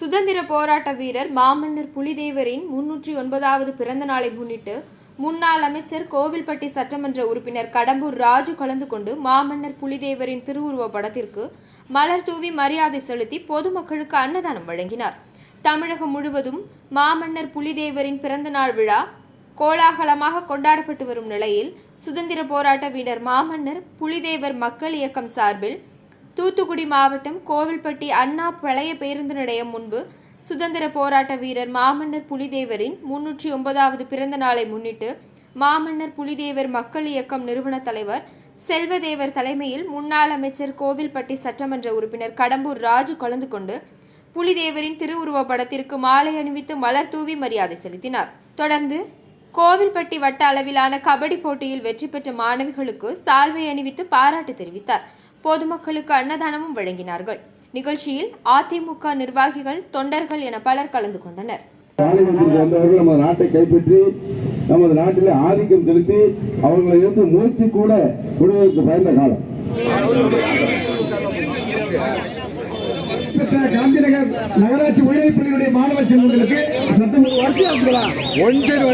சுதந்திர போராட்ட வீரர் மாமன்னர் புலிதேவரின் முன்னூற்றி ஒன்பதாவது பிறந்த நாளை முன்னிட்டு முன்னாள் அமைச்சர் கோவில்பட்டி சட்டமன்ற உறுப்பினர் கடம்பூர் ராஜு கலந்து கொண்டு மாமன்னர் புலிதேவரின் திருவுருவ படத்திற்கு மலர் தூவி மரியாதை செலுத்தி பொதுமக்களுக்கு அன்னதானம் வழங்கினார். தமிழகம் முழுவதும் மாமன்னர் புலிதேவரின் பிறந்தநாள் விழா கோலாகலமாக கொண்டாடப்பட்டு வரும் நிலையில் சுதந்திர போராட்ட வீரர் மாமன்னர் புலிதேவர் மக்கள் இயக்கம் சார்பில் தூத்துக்குடி மாவட்டம் கோவில்பட்டி அண்ணா பழைய பேருந்து நிலையம் முன்பு சுதந்திர போராட்ட வீரர் மாமன்னர் புலிதேவரின் முன்னூற்றி ஒன்பதாவது பிறந்த நாளை முன்னிட்டு மாமன்னர் புலிதேவர் மக்கள் இயக்கம் நிறுவன தலைவர் செல்வதேவர் தலைமையில் முன்னாள் அமைச்சர் கோவில்பட்டி சட்டமன்ற உறுப்பினர் கடம்பூர் ராஜு கலந்து கொண்டு புலிதேவரின் திருவுருவ படத்திற்கு மாலை அணிவித்து மலர் தூவி மரியாதை செலுத்தினார். தொடர்ந்து கோவில்பட்டி வட்ட அளவிலான கபடி போட்டியில் வெற்றி பெற்ற மாணவிகளுக்கு சால்வை அணிவித்து பாராட்டு தெரிவித்தார். பொதுமக்களுக்கு அன்னதானமும் வழங்கினார்கள். நிகழ்ச்சியில் அதிமுக நிர்வாகிகள் தொண்டர்கள் என பலர் கலந்து கொண்டனர். வந்தவர்கள் நமது நாட்டை கைப்பற்றி நமது நாட்டிலே ஆதிக்கம் செலுத்தி அவர்களை இருந்து மூச்சு கூட விடுவதற்கு பயந்த காலம். காந்திநகர் நகராட்சி உயர்நிலைப் பள்ளியுடைய மாணவ செல்வங்களுக்கு சட்டம் சைடு